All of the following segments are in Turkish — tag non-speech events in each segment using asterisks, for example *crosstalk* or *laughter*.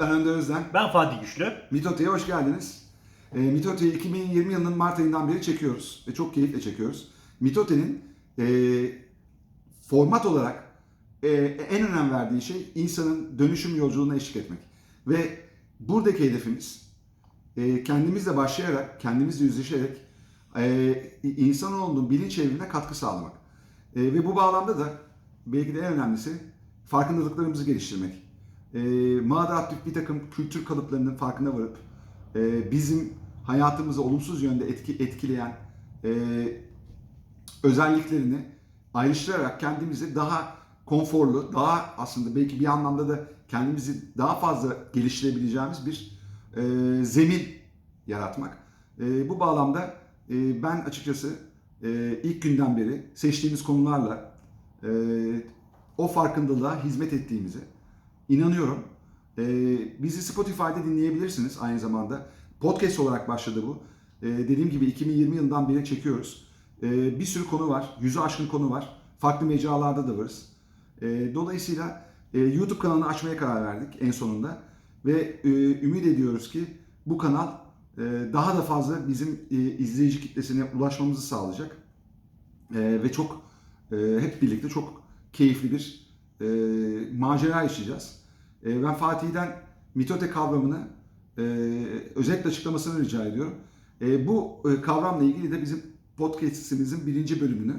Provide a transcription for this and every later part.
Ben Önder Özden. Ben Fatih Güçlü. Mitote'ye hoş geldiniz. E, Mitote'yi 2020 yılının Mart ayından beri çekiyoruz ve çok keyifle çekiyoruz. Mitote'nin e, format olarak e, en önem verdiği şey insanın dönüşüm yolculuğuna eşlik etmek. Ve buradaki hedefimiz e, kendimizle başlayarak, kendimizle yüzleşerek e, insanoğlunun bilinç evrimine katkı sağlamak. E, ve bu bağlamda da belki de en önemlisi farkındalıklarımızı geliştirmek. E, mağduratif bir takım kültür kalıplarının farkına varıp e, bizim hayatımızı olumsuz yönde etki, etkileyen e, özelliklerini ayrıştırarak kendimizi daha konforlu, daha aslında belki bir anlamda da kendimizi daha fazla geliştirebileceğimiz bir e, zemin yaratmak. E, bu bağlamda e, ben açıkçası e, ilk günden beri seçtiğimiz konularla e, o farkındalığa hizmet ettiğimize inanıyorum. E, bizi Spotify'da dinleyebilirsiniz aynı zamanda. Podcast olarak başladı bu. E, dediğim gibi 2020 yılından beri çekiyoruz. E, bir sürü konu var. Yüzü aşkın konu var. Farklı mecralarda da varız. E, dolayısıyla e, YouTube kanalını açmaya karar verdik en sonunda. Ve e, ümit ediyoruz ki bu kanal e, daha da fazla bizim e, izleyici kitlesine ulaşmamızı sağlayacak. E, ve çok e, hep birlikte çok keyifli bir e, macera yaşayacağız. E, ben Fatih'den mitote kavramını e, özellikle açıklamasını rica ediyorum. E, bu e, kavramla ilgili de bizim podcast'imizin birinci bölümünü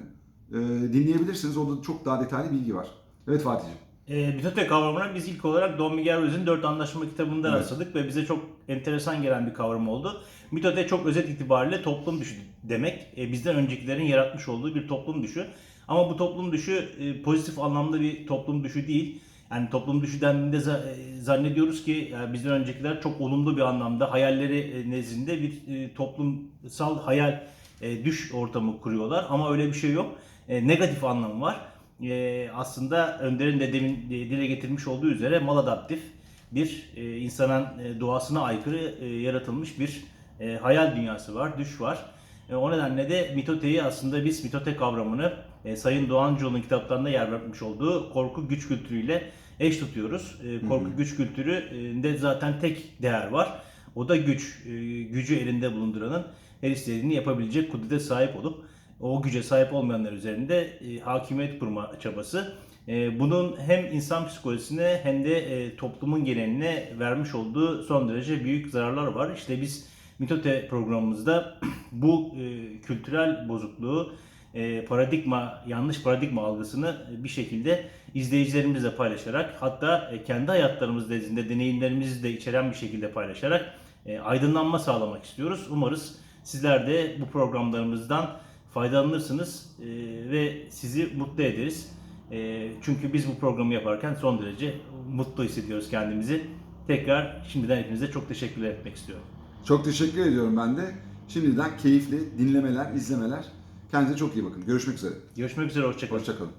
e, dinleyebilirsiniz. Orada çok daha detaylı bilgi var. Evet Fatih'ciğim. E, Mitote kavramına biz ilk olarak Don Miguel Ruiz'in Dört Anlaşma kitabında Evet. rastladık ve bize çok enteresan gelen bir kavram oldu. Mitote çok özet itibariyle toplum düşü demek. E, bizden öncekilerin yaratmış olduğu bir toplum düşü. Ama bu toplum düşü e, pozitif anlamda bir toplum düşü değil. Yani toplum düşü dendiğinde za- e, zannediyoruz ki yani bizden öncekiler çok olumlu bir anlamda hayalleri e, nezdinde bir e, toplumsal hayal e, düş ortamı kuruyorlar. Ama öyle bir şey yok. E, negatif anlamı var. E, aslında Önder'in de demin e, dile getirmiş olduğu üzere maladaptif bir e, insanın e, doğasına aykırı e, yaratılmış bir e, hayal dünyası var, düş var. E, o nedenle de mitoteyi aslında biz mitote kavramını e, Sayın Doğancıoğlu'nun kitaplarında yer vermiş olduğu korku güç kültürüyle eş tutuyoruz. E, korku güç kültüründe zaten tek değer var. O da güç. E, gücü elinde bulunduranın her istediğini yapabilecek kudrete sahip olup o güce sahip olmayanlar üzerinde e, hakimiyet kurma çabası. E, bunun hem insan psikolojisine hem de e, toplumun geneline vermiş olduğu son derece büyük zararlar var. İşte biz Mitote programımızda *clears throat* bu e, kültürel bozukluğu, e, paradigma, yanlış paradigma algısını bir şekilde izleyicilerimizle paylaşarak hatta e, kendi hayatlarımız nezdinde deneyimlerimizi de içeren bir şekilde paylaşarak e, aydınlanma sağlamak istiyoruz. Umarız sizler de bu programlarımızdan faydalanırsınız e, ve sizi mutlu ederiz. E, çünkü biz bu programı yaparken son derece mutlu hissediyoruz kendimizi. Tekrar şimdiden hepinize çok teşekkür etmek istiyorum. Çok teşekkür ediyorum ben de. Şimdiden keyifli dinlemeler, izlemeler. Kendinize çok iyi bakın. Görüşmek üzere. Görüşmek üzere, hoşçakalın. Hoşçakalın.